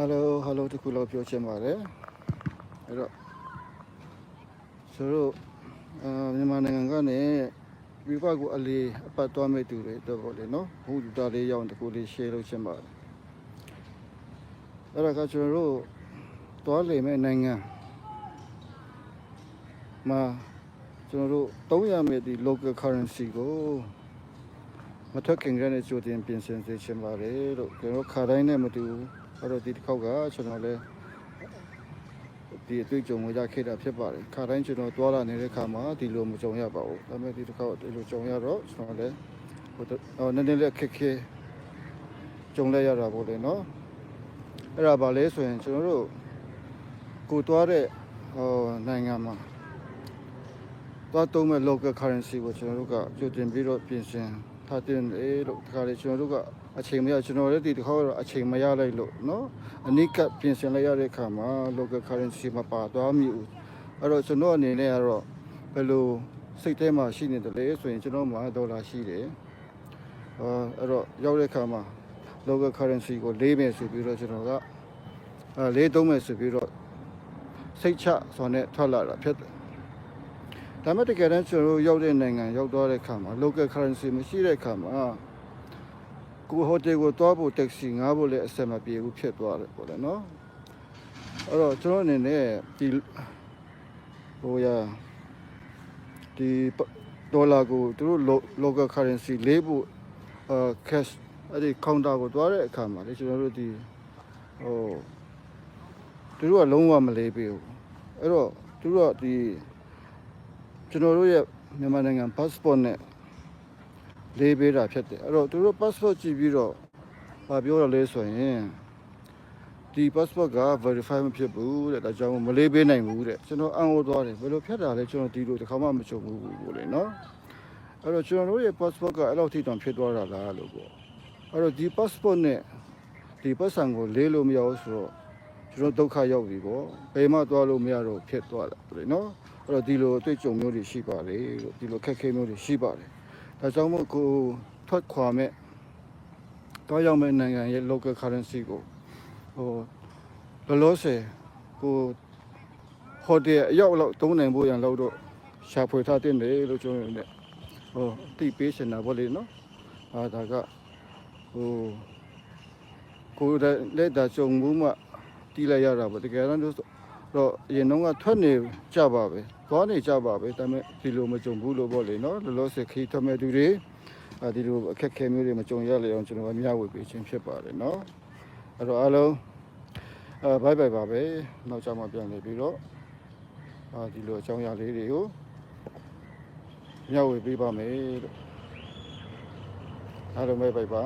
hello hello တခုလောက်ပြောချင်ပါတယ်အဲ့တော့ဆိုတော့အာမြန်မာနိုင်ငံကနေပြပကိုအလေးအပတ်သွားမဲ့သူတွေတော့ပေါ့လေနော်ဘုဒ္ဓတာလေးရောက်တခုလေး share လုပ်ချင်ပါတယ်အဲ့ဒါကကျွန်တော်တို့သွားလေမဲ့နိုင်ငံမှာကျွန်တော်တို့သုံးရမယ့်ဒီ local currency ကိုမထွက်ခင်ကတည်းကကြိုတင်ပြင်ဆင်စေချင်ပါတယ်လို့ကျွန်တော်ခါတိုင်းနဲ့မတူဘူး အဲ့တော့ဒီတစ်ခေါက်ကကျွန်တော်လည်းဒီအတွေ့အကြုံကိုရခဲ့တာဖြစ်ပါတယ်ခါတိုင်းကျွန်တော်သွားလာနေတဲ့ခါမှာဒီလိုမကြုံရပါဘူးဒါပေမဲ့ဒီတစ်ခေါက်ဒီလိုကြုံရတော့ကျွန်တော်လည်းဟိုဟိုနည်းနည်းလေးခက်ခဲကြုံလဲရတာပေါ့လေနော်အဲ့ဒါပါလဲဆိုရင်ကျွန်တော်တို့ကိုသွားတဲ့ဟိုနိုင်ငံမှာသွားသုံးမဲ့ local currency ကိုကျွန်တော်တို့ကကြိုတင်ပြီးတော့ပြင်ဆင် ထားတင်လေလို့ဒီခါလေးကျွန်တော်တို့ကအချိန်မရကျွန်တော်လည်းဒီတစ်ခါတော့အချိန်မရလိုက်လို့နော်အနိကပြင်ဆင်လိုက်ရတဲ့အခါမှာ local currency မှာပါသွားမိဦးအဲ့တော့ကျွန်တော်အနေနဲ့ကတော့ဘယ်လိုစိတ်ထဲမှာရှိနေတယ်လဲဆိုရင်ကျွန်တော်မှာဒေါ်လာရှိတယ်အာအဲ့တော့ရောက်တဲ့အခါမှာ local currency ကိုလေးမယ်ဆိုပြီးတော့ကျွန်တော်ကအဲလေးသုံးမယ်ဆိုပြီးတော့စိတ်ချစွာနဲ့ထွက်လာတာဖြစ်တယ် ဒါမဲ့တကယ်တမ်းကျွန်တော်တို့ရောက်တဲ့နိုင်ငံရောက်သွားတဲ့အခါမှာ local currency မရှိတဲ့အခါမှာကိုဟိုတယ်ကိုသွားဖို့ taxi ငှားဖို့လည်းအဆင်မပြေဘူးဖြစ်သွားတယ်ပေါ့လေနော်အဲ့တော့ကျွန်တော်အနေနဲ့ဒီဟိုရဒီဒေါ်လာကိုသူတို့ local currency လေးဖို့အာ cash အဲ့ဒီ counter ကိုသွားတဲ့အခါမှာလေကျွန်တော်တို့ဒီဟိုသူတို့ကလုံးဝမလေးပေးဘူးအဲ့တော့သူတို့ကဒီ ကျွန်တော်တို့ရဲ့မြန်မာနိုင်ငံ passport နဲ့လေးပေးတာဖြစ်တယ်အဲ့တော့သူတို့ passport ကြည့်ပြီးတော့ဗာပြောရလဲဆိုရင်ဒီ passport က verify မဖြစ်ဘူးတဲ့ဒါကြောင့်မလေးပေးနိုင်ဘူးတဲ့ကျွန်တော်အံ့ဩသွားတယ်ဘယ်လိုဖြတ်တာလဲကျွန်တော်ဒီလိုတစ်ခါမှမကြုံဘူးဘူးလေနော်အဲ့တော့ကျွန်တော်တို့ရဲ့ passport ကအဲ့လောက်ထိတောင်ဖြစ်သွားတာလားလို့ပေါ့အဲ့တော့ဒီ passport နဲ့ဒီပတ်စံကိုလေးလို့မရဘူးဆိုတော့ကျွန်တော်ဒုက္ခရောက်ပြီပေါ့ဘယ်မှသွားလို့မရတော့ဖြစ်သွားတာလေနော် အဲ့တော့ဒီလိုအတွေ့အကြုံမျိုးတွေရှိပါလေလို့ဒီလိုခက်ခဲမျိုးတွေရှိပါတယ်ဒါကြောင့်မို့ကိုထွက်ခွာမဲ့တော့ရောက်မဲ့နိုင်ငံရဲ့ local currency ကိုဟိုလောလောဆယ်ကိုဟိုတယ်အရောက်လောက်သုံးနိုင်ဖို့ရန်လောက်တော့ရှာဖွေထားတဲ့တယ်လို့ကျွန်တော်လည်းဟိုတိပေးရှင်တာဗောလေနော်အာဒါကဟိုကိုယ်လက်တာကြုံမှုမှတီးလိုက်ရတာပေါ့တကယ်တော့ တော့အရင်တော့ကထွက်နေကြပါပဲသွားနေကြပါပဲဒါပေမဲ့ဒီလိုမကြုံဘူးလို့ပေါ့လေနော်လောလောဆယ်ခီးထွက်မဲ့သူတွေအဲဒီလိုအခက်ခဲမျိုးတွေမကြုံရလေအောင်ကျွန်တော်ကမျှဝေပေးခြင်းဖြစ်ပါတယ်နော်အဲ့တော့အားလုံးအဲဘိုင်ဘိုင်ပါပဲနောက်ကြမှာပြန်လည်ပြီးတော့အာဒီလိုအကြောင်းအရာလေးတွေကိုမျှဝေပေးပါမယ်လို့အားလုံးပဲဘိုင်ပါ